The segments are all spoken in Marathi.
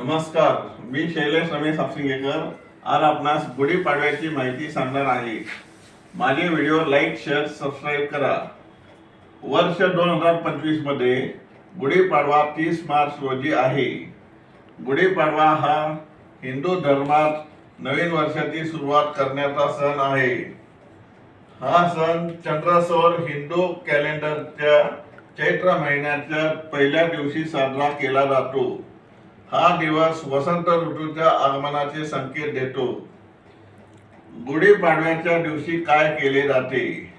नमस्कार मी शैलेश रमेश हापसिंगेकर. आज आपणास गुढीपाडव्याची माहिती सांगणार आहे. माझे व्हिडिओ लाईक शेअर सबस्क्राईब करा. वर्ष दोन हजार पंचवीसमध्ये गुढीपाडवा तीस मार्च रोजी आहे. गुढीपाडवा हा हिंदू धर्मात नवीन वर्षाची सुरुवात करण्याचा सण आहे. हा सण चंद्रसौर हिंदू कॅलेंडरच्या चैत्र महिन्याच्या पहिल्या दिवशी साजरा केला जातो. हा दिवस वसंत ऋतूच्या आगमनाचे संकेत देतो. गुढीपाडव्याच्या दिवशी काय केले जाते?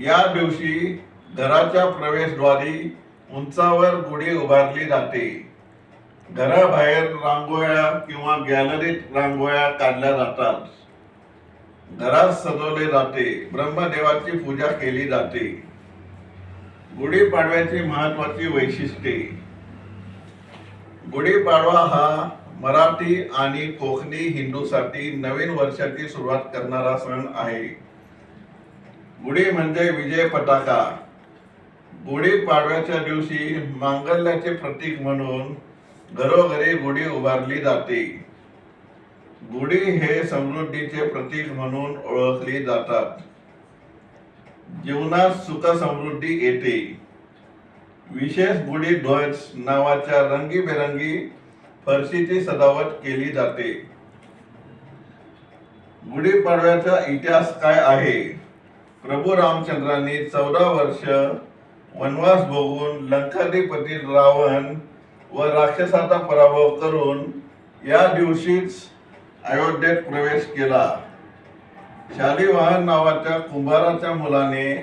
या दिवशी घराच्या प्रवेशद्वारी उंचावर गुढी उभारली जाते. घराबाहेर रांगोळ्या किंवा गॅलरीत रांगोळ्या काढल्या जातात. घरात सजवले जाते. ब्रह्मदेवाची पूजा केली जाते. गुढीपाडव्याची महत्वाची वैशिष्ट्ये. गुढीपाडवा हा मराठी आणि कोकणी हिंदूसाठी नवीन वर्षाची सुरुवात करणारा सण आहे. गुढी म्हणजे विजय पताका. गुढीपाडव्याच्या दिवशी मांगल्याचे प्रतीक म्हणून घरोघरी गुढी उभारली जाते. गुढी हे समृद्धीचे प्रतीक म्हणून ओळखली जातात. जीवनात सुख समृद्धी येते. विशेष गुढी ध्वज नावाच्या रंगीबेरंगी फरशीची सजावट केली जाते. गुढीपाडव्याचा इतिहास काय आहे? प्रभू रामचंद्रांनी चौदा वर्ष वनवास भोगून लंकाधिपती रावण व राक्षसाचा पराभव करून या दिवशीच अयोध्येत प्रवेश केला. शालिवाहन नावाच्या कुंभाराच्या मुलाने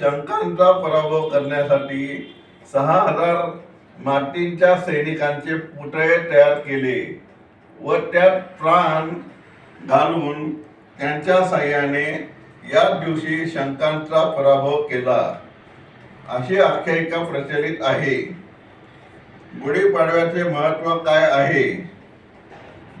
शंकांचा पराभव करण्यासाठी सहा हजार मातींच्या सैनिकांचे पुतळे तयार केले व त्यात प्राण घालून त्यांच्या साह्याने या दिवशी शंकांचा पराभव केला. अशी आख्यायिका प्रचलित आहे. गुढीपाडव्याचे महत्त्व काय आहे?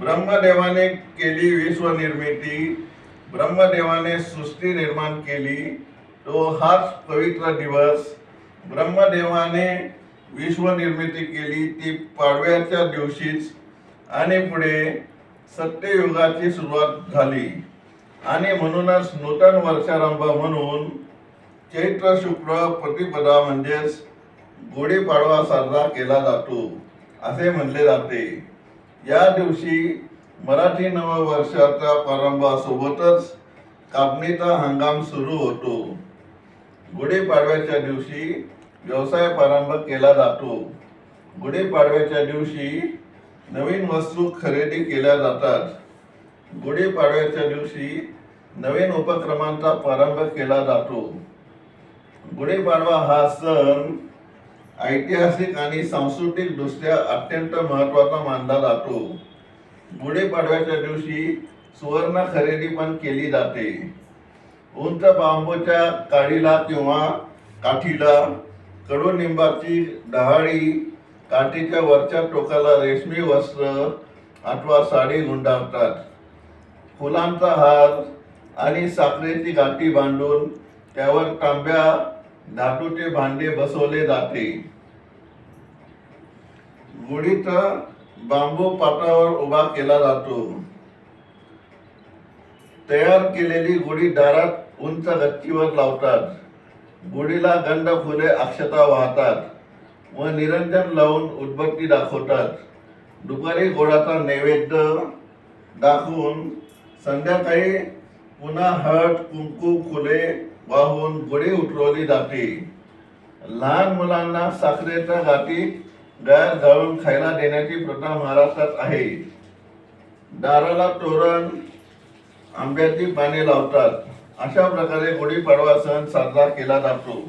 ब्रह्मदेवाने केली विश्वनिर्मिती ब्रह्मदेवाने सृष्टी निर्माण केली तो हाच पवित्र दिवस ब्रह्मदेवाने विश्वनिर्मिती केली ती पाडव्याच्या दिवशीच. आणि पुढे सत्ययुगाची सुरुवात झाली. आणि म्हणूनच नूतन वर्षारंभ म्हणून चैत्र शुक्ल प्रतिपदा म्हणजेच गुढीपाडवा साजरा केला जातो असे म्हणले जाते. या दिवशी मराठी नववर्षाच्या प्रारंभासोबतच कापणीचा हंगाम सुरू होतो. गुढीपाडव्याच्या दिवशी व्यवसाय प्रारंभ केला जातो. गुढीपाडव्याच्या दिवशी नवीन वस्तू खरेदी केल्या जातात. गुढीपाडव्याच्या दिवशी नवीन उपक्रमांचा प्रारंभ केला जातो. गुढीपाडवा हा सण ऐतिहासिक आणि सांस्कृतिक दृष्ट्या अत्यंत महत्त्वाचा मानला जातो. गुढीपाडव्याच्या दिवशी सुवर्ण खरेदी पण केली जाते. उंच बांबूच्या काडीला किंवा काठीला कडुनिंबाची डहाळी काठीच्या वरच्या टोकाला रेशमी वस्त्र अथवा साडी गुंडाळतात. फुलांचा हार आणि साखरेची गाठी बांधून त्यावर तांब्या धातूचे भांडे बसवले जाते. गुढीचा बांबू पाटावर उभा केला जातो. तयार केलेली गुढी दारात उंच गच्चीवर लावतात. गुढीला गंड फुले अक्षता वाहतात व निरंजन लावून उदबत्ती दाखवतात. दुपारी गोडाचा नैवेद्य दाखवून संध्याकाळी पुन्हा हळद कुंकू फुले वाहून गुढी उतरवली जाते. लहान मुलांना साखरेच्या गाठी गळ्यात घालून खायला देण्याची प्रथा महाराष्ट्रात आहे. दाराला तोरण आंब्याची पाने लावतात. अशा प्रकारे गुढीपाडवा सण साजरा केला जातो.